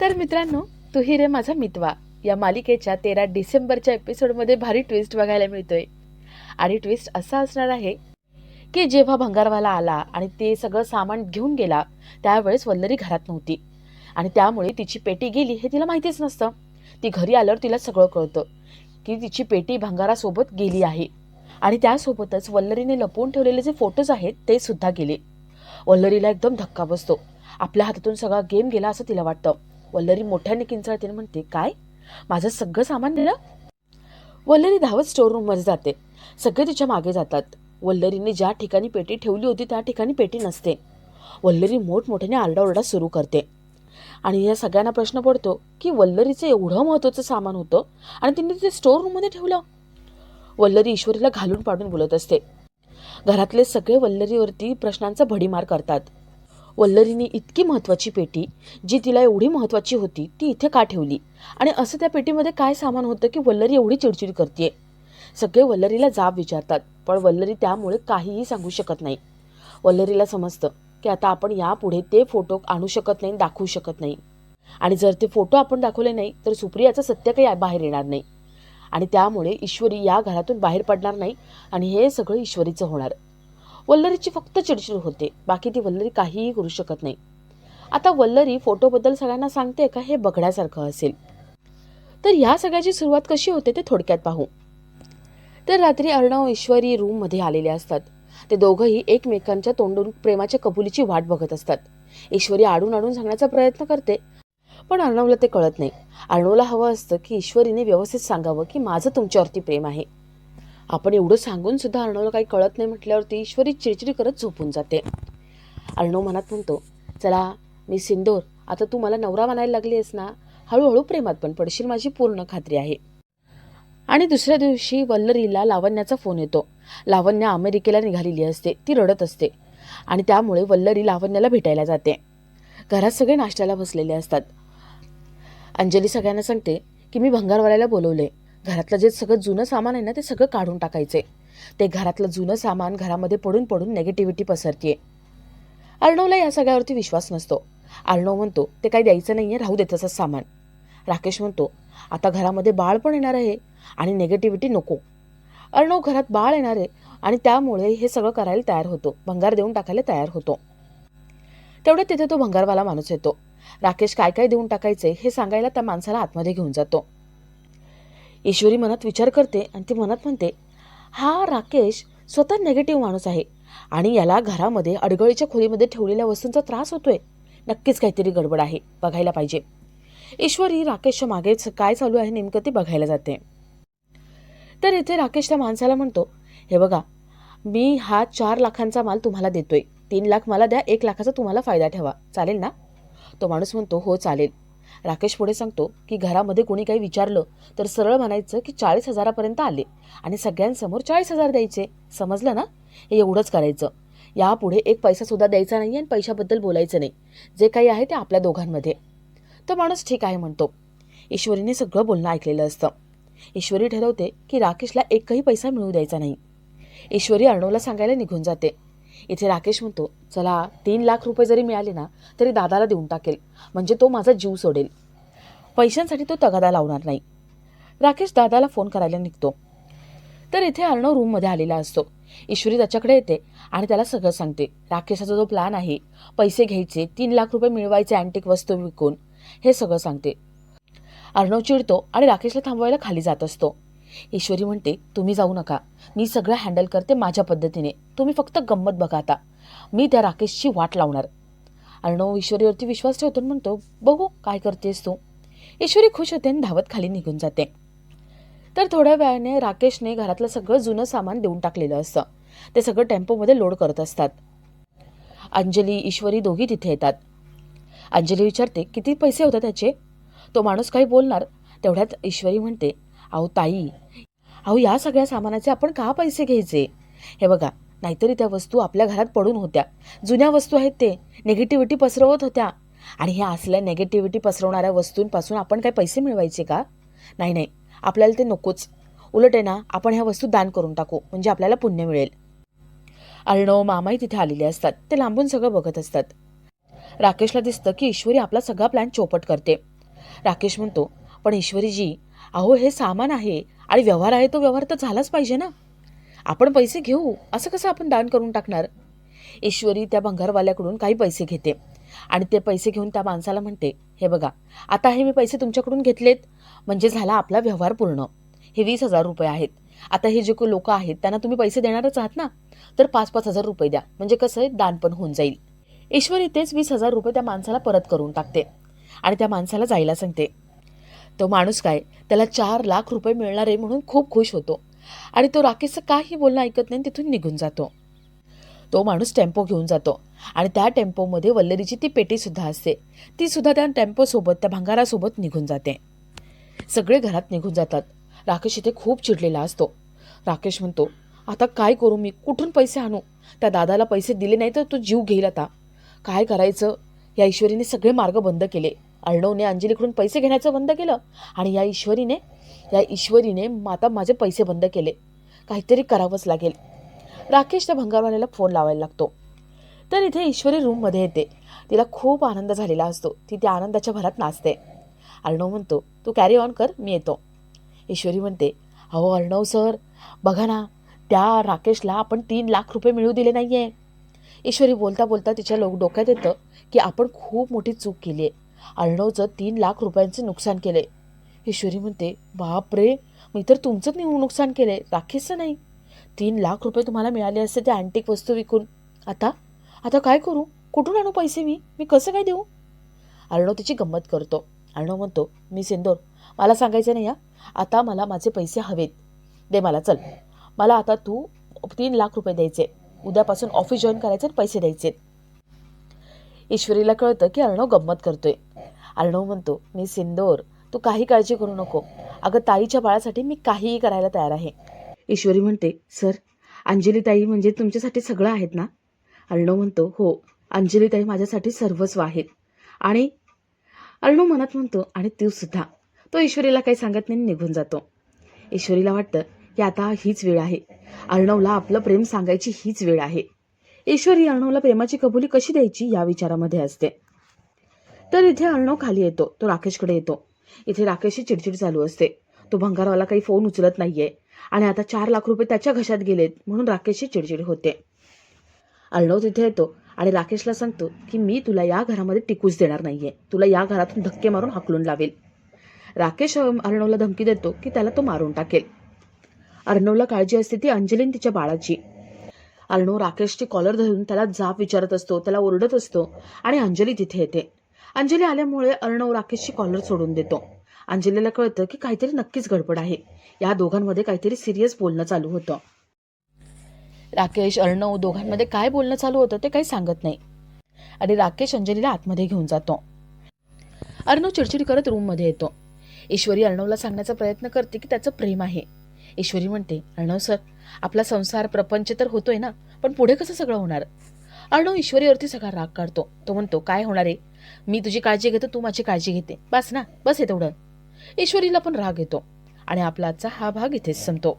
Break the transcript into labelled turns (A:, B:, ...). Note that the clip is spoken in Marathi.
A: तर मित्रांनो तू रे माझा मितवा. या मालिकेच्या तेरा डिसेंबरच्या एपिसोडमध्ये भारी ट्विस्ट बघायला मिळतोय. आणि ट्विस्ट असा असणार आहे की जेव्हा भंगारवाला आला आणि ते सगळं सामान घेऊन गेला त्यावेळेस वल्लरी घरात नव्हती. आणि त्यामुळे तिची पेटी गेली हे तिला माहितीच नसतं. ती घरी आल्यावर तिला सगळं कळतं की तिची पेटी भंगारासोबत गेली आहे. आणि त्यासोबतच वल्लरीने लपवून ठेवलेले जे फोटोज आहेत ते सुद्धा गेले. वल्लरीला एकदम धक्का बसतो. आपल्या हातातून सगळा गेम गेला असं तिला वाटतं. वल्लरी मोठ्याने किंचाळते म्हणते काय? माझं सगळं सामान दिलं? वल्लरी धावत स्टोर रूममध्ये जाते. सगळे तिच्यामागे जातात. वल्लरीने ज्या ठिकाणी पेटी ठेवली होती त्या ठिकाणी पेटी नसते. वल्लरी मोठमोठ्याने आरडाओरडा सुरू करते. आणि या सगळ्यांना प्रश्न पडतो की वल्लरीचं एवढं महत्त्वाचं सामान होतं आणि तिने ते स्टोर रूममध्ये ठेवलं? वल्लरी ईश्वरीला घालून पाडून बोलत असते. घरातले सगळे वल्लरीवरती प्रश्नांचा भडीमार करतात. वल्लरीने इतकी महत्त्वाची पेटी जी तिला एवढी महत्त्वाची होती ती इथे का ठेवली? आणि असं त्या पेटीमध्ये काय सामान होतं की वल्लरी एवढी चिडचिड करते सगळे वल्लरीला जाब विचारतात पण वल्लरी त्यामुळे काहीही सांगू शकत नाही. वल्लरीला समजतं की आता आपण यापुढे ते फोटो आणू शकत नाही दाखवू शकत नाही. आणि जर ते फोटो आपण दाखवले नाही तर सुप्रियाचं सत्य काही बाहेर येणार नाही. आणि त्यामुळे ईश्वरी या घरातून बाहेर पडणार नाही आणि हे सगळं ईश्वरीचं होणार. वल्लरीची फक्त चिडचिड होते. बाकी ती वल्लरी काहीही करू शकत नाही. आता वल्लरी फोटोबद्दल सगळ्यांना सांगते का हे बघण्यासारखं असेल. तर ह्या सगळ्याची सुरुवात कशी होते ते थोडक्यात पाहू. तर रात्री अर्णव ईश्वरी रूममध्ये आलेले असतात. ते दोघंही एकमेकांच्या तोंडून प्रेमाच्या कबुलीची वाट बघत असतात. ईश्वरी आडून आडून सांगण्याचा प्रयत्न करते पण अर्णवला ते कळत नाही. अर्णवला हवं असतं की ईश्वरीने व्यवस्थित सांगावं की माझं तुमच्यावरती प्रेम आहे. आपण एवढं सांगून सुद्धा अर्णवला काही कळत नाही म्हटल्यावरती ईश्वरी चिडचिडी करत झोपून जाते. अर्णव मनात म्हणतो चला मी सिंदोर आता तू मला नवरा म्हणायला लागली आहेस ना हळूहळू प्रेमात पण पडशील माझी पूर्ण खात्री आहे. आणि दुसऱ्या दिवशी वल्लरीला लावण्याचा फोन येतो. लावण्य अमेरिकेला निघालेली असते ती रडत असते आणि त्यामुळे वल्लरी लावण्याला भेटायला जाते. घरात सगळे नाश्त्याला बसलेले असतात. अंजली सगळ्यांना सांगते की मी भंगारवाल्याला बोलवले घरातलं जे सगळं जुनं सामान आहे ना ते सगळं काढून टाकायचे. ते घरातलं जुनं सामान घरामध्ये पडून पडून नेगेटिव्हिटी पसरतीये. अर्णवला या सगळ्यावरती विश्वास नसतो. अर्णव म्हणतो ते काही द्यायचं नाहीये राहू दे तसंच सामान. राकेश म्हणतो आता घरामध्ये बाळ पण येणार आहे आणि नेगेटिव्हिटी नको. अर्णव घरात बाळ येणार आहे आणि त्यामुळे हे सगळं करायला तयार होतो. भंगार देऊन टाकायला तयार होतो. तेवढ्यात तिथे तो भंगारवाला माणूस येतो. राकेश काय काय देऊन टाकायचे हे सांगायला त्या माणसाला आतमध्ये घेऊन जातो. ईश्वरी मनात विचार करते आणि ती मनात म्हणते हा राकेश स्वतः नेगेटिव्ह माणूस आहे आणि याला घरामध्ये अडगळीच्या खोलीमध्ये ठेवलेल्या वस्तूंचा त्रास होतोय. नक्कीच काहीतरी गडबड आहे बघायला पाहिजे. ईश्वरी राकेशच्या मागेच काय चालू आहे नेमकं ते बघायला जाते. तर इथे राकेश त्या माणसाला म्हणतो हे बघा मी हा चार लाखांचा माल तुम्हाला देतोय. तीन लाख मला द्या एक लाखाचा तुम्हाला फायदा ठेवा. चालेल ना? तो माणूस म्हणतो हो चालेल. राकेश पुढे सांगतो की घरामध्ये कोणी काही विचारलं तर सरळ म्हणायचं की चाळीस हजारापर्यंत आले. आणि सगळ्यांसमोर चाळीस हजार द्यायचे. समजलं ना? हे एवढंच करायचं. यापुढे एक पैसा सुद्धा द्यायचा नाही आणि पैशाबद्दल बोलायचं नाही. जे काही आहे ते आपल्या दोघांमध्ये. तो माणूस ठीक आहे म्हणतो. ईश्वरीने सगळं बोलणं ऐकलेलं असतं. ईश्वरी ठरवते की राकेशला एकही पैसा मिळू द्यायचा नाही. ईश्वरी अर्णवला सांगायला निघून जाते. इथे राकेश म्हणतो चला तीन लाख रुपये जरी मिळाले ना तरी दादाला देऊन टाकेल. म्हणजे तो माझा जीव सोडेल. पैशांसाठी तो तगादा लावणार नाही. राकेश दादाला फोन करायला निघतो. तर इथे अर्णव रूममध्ये आलेला असतो. ईश्वरी त्याच्याकडे येते आणि त्याला सगळं सांगते. राकेशाचा जो प्लॅन आहे पैसे घ्यायचे तीन लाख रुपये मिळवायचे अँटिक वस्तू विकून हे सगळं सांगते. अर्णव चिडतो आणि राकेशला थांबवायला खाली जात असतो. ईश्वरी म्हणते तुम्ही जाऊ नका. मी सगळं हँडल करते माझ्या पद्धतीने. तुम्ही फक्त गंमत बघा आता. मी त्या राकेशची वाट लावणार. अर्णव ईश्वरीवरती विश्वास ठेवतो आणि म्हणतो बघू काय करतेस तू? ईश्वरी खुश होते आणि धावत खाली निघून जाते. तर थोड्या वेळाने राकेशने घरातलं सगळं जुनं सामान देऊन टाकलेलं असतं. ते सगळं टेम्पोमध्ये लोड करत असतात. अंजली ईश्वरी दोघी तिथे येतात. अंजली विचारते किती पैसे होतात त्याचे तो माणूस काही बोलणार. तेवढ्यात ईश्वरी म्हणते अहो ताई. अहो या सगळ्या सामानाचे आपण का पैसे घ्यायचे? हे बघा नाहीतरी त्या वस्तू आपल्या घरात पडून होत्या. जुन्या वस्तू आहेत ते. निगेटिव्हिटी पसरवत होत्या. आणि ह्या असल्या नेगेटिव्हिटी पसरवणाऱ्या वस्तूंपासून आपण काय पैसे मिळवायचे का? नाही नाही. आपल्याला ते नकोच. उलट आहे ना आपण ह्या वस्तू दान करून टाकू म्हणजे आपल्याला पुण्य मिळेल. अर्णव मामाही तिथे आलेले असतात. ते लांबून सगळं बघत असतात. राकेशला दिसतं की ईश्वरी आपला सगळा प्लॅन चौपट करते. राकेश म्हणतो पण ईश्वरीजी अहो हे सामान आहे आणि व्यवहार आहे तो व्यवहार तर झालाच पाहिजे ना. आपण पैसे घेऊ असं कसं आपण दान करून टाकणार? ईश्वरी त्या भंगारवाल्याकडून काही पैसे घेते आणि ते पैसे घेऊन त्या माणसाला म्हणते हे बघा आता हे मी पैसे तुमच्याकडून घेतलेत. म्हणजे झाला आपला व्यवहार पूर्ण. हे वीस हजार रुपये आहेत. आता हे जे लोक आहेत त्यांना तुम्ही पैसे देणारच आहात ना. तर पाच पाच हजार रुपये द्या. म्हणजे कसं आहे दान पण होऊन जाईल. ईश्वरी तेच वीस हजार रुपये त्या माणसाला परत करून टाकते आणि त्या माणसाला जायला सांगते तो माणूस काय? त्याला चार लाख रुपये मिळणार आहे म्हणून खूप खुश होतो. आणि तो राकेशचं काही बोलणं ऐकत नाही तिथून निघून जातो. तो माणूस टेम्पो घेऊन जातो. आणि त्या टेम्पोमध्ये वल्लरीची ती पेटीसुद्धा असते. तीसुद्धा त्या टेम्पोसोबत त्या भांगारासोबत निघून जाते. सगळे घरात निघून जातात. राकेश इथे खूप चिडलेला असतो. राकेश म्हणतो आता काय करू मी? कुठून पैसे आणू? त्या दादाला पैसे दिले नाही तर तो जीव घेईल आता. काय करायचं? या ईश्वरीने सगळे मार्ग बंद केले. अर्णवने अंजलीकडून पैसे घेण्याचं बंद केलं आणि या ईश्वरीने या ईश्वरीने माता माझे पैसे बंद केले. काहीतरी करावंच लागेल. राकेश त्या भंगारवाल्याला फोन लावायला लागतो. तर इथे ईश्वरी रूममध्ये येते. तिला खूप आनंद झालेला असतो. ती त्या आनंदाच्या भरात नाचते. अर्णव म्हणतो तू कॅरी ऑन कर मी येतो. ईश्वरी म्हणते अहो अर्णव सर बघा ना त्या राकेशला आपण तीन लाख रुपये मिळू दिले नाही आहे ईश्वरी बोलता बोलता तिच्या लोक डोक्यात येतं की आपण खूप मोठी चूक केली आहे अर्णवचं तीन लाख रुपयांचं नुकसान केलंय. ईश्वरी म्हणते बाप रे मी तर तुमचंच नि- नुकसान केलंय राकेशचं नाही. तीन लाख रुपये तुम्हाला मिळाले असते त्या अँटिक वस्तू विकून. आता आता काय करू? कुठून आणू पैसे मी? मी कसं काय देऊ? अर्णव तिची गंमत करतो. अर्णव म्हणतो मी सिंदोर मला सांगायचं नाही या आता मला माझे पैसे हवेत. दे मला चल. मला आता तू तीन लाख रुपये द्यायचे. उद्यापासून ऑफिस जॉईन करायचे आणि पैसे द्यायचे. ईश्वरीला कळतं की अर्णव गंमत करतोय. अर्णव म्हणतो मी सिंदोर तू काही काळजी करू नको. अगं ताईच्या बाळासाठी मी काहीही करायला तयार आहे. ईश्वरी म्हणते सर अंजली ताई म्हणजे तुमच्यासाठी सगळं आहेत ना? अर्णव म्हणतो हो अंजली ताई माझ्यासाठी सर्वस्व आहेत. आणि अर्णव मनात म्हणतो आणि तू सुद्धा. तो ईश्वरीला काही सांगत नाही निघून जातो. ईश्वरीला वाटतं की आता हीच वेळ आहे. अर्णवला आपलं प्रेम सांगायची हीच वेळ आहे. ईश्वरी अर्णवला प्रेमाची कबुली कशी द्यायची या विचारामध्ये असते. तर इथे अर्णव खाली येतो. तो राकेशकडे येतो. इथे राकेशची चिडचिड चालू असते. तो भंगारवाला काही फोन उचलत नाहीये. आणि आता चार लाख रुपये त्याच्या घशात गेलेत म्हणून राकेशची चिडचिड होते. अर्णव तिथे येतो आणि राकेशला सांगतो की मी तुला या घरामध्ये टिकूच देणार नाहीये. तुला या घरातून धक्के मारून हाकलून लावेल. राकेश अर्णवला धमकी देतो की त्याला तो मारून टाकेल. अर्णवला काळजी असते ती अंजलीन तिच्या बाळाची. अर्णव राकेशची कॉलर धरून त्याला जाप विचारत असतो त्याला ओरडत असतो आणि अंजली तिथे येते. अंजली आल्यामुळे अर्णव राकेशची कॉलर सोडून देतो. अंजलीला कळतं की काहीतरी नक्कीच गडबड आहे. या दोघांमध्ये काहीतरी सिरियस बोलणं चालू होतं. राकेश अर्णव दोघांमध्ये काय बोलणं चालू होतं ते काही सांगत नाही. आणि राकेश अंजलीला आतमध्ये घेऊन जातो. अर्णव चिडचिड करत रूममध्ये येतो. ईश्वरी अर्णवला सांगण्याचा प्रयत्न करते की त्याचं प्रेम आहे. ईश्वरी म्हणते अर्णव सर आपला संसार प्रपंच तर होतोय ना पण पुढे कसं सगळं होणार? अर्णव ईश्वरीवरती सगळा राग काढतो. तो म्हणतो काय होणार आहे? मी तुझी काळजी घेतो तू माझी काळजी घेते. बस ना बस हे तेवढं. ईश्वरीला पण राग येतो आणि आपला आजचा हा भाग इथेच संपतो.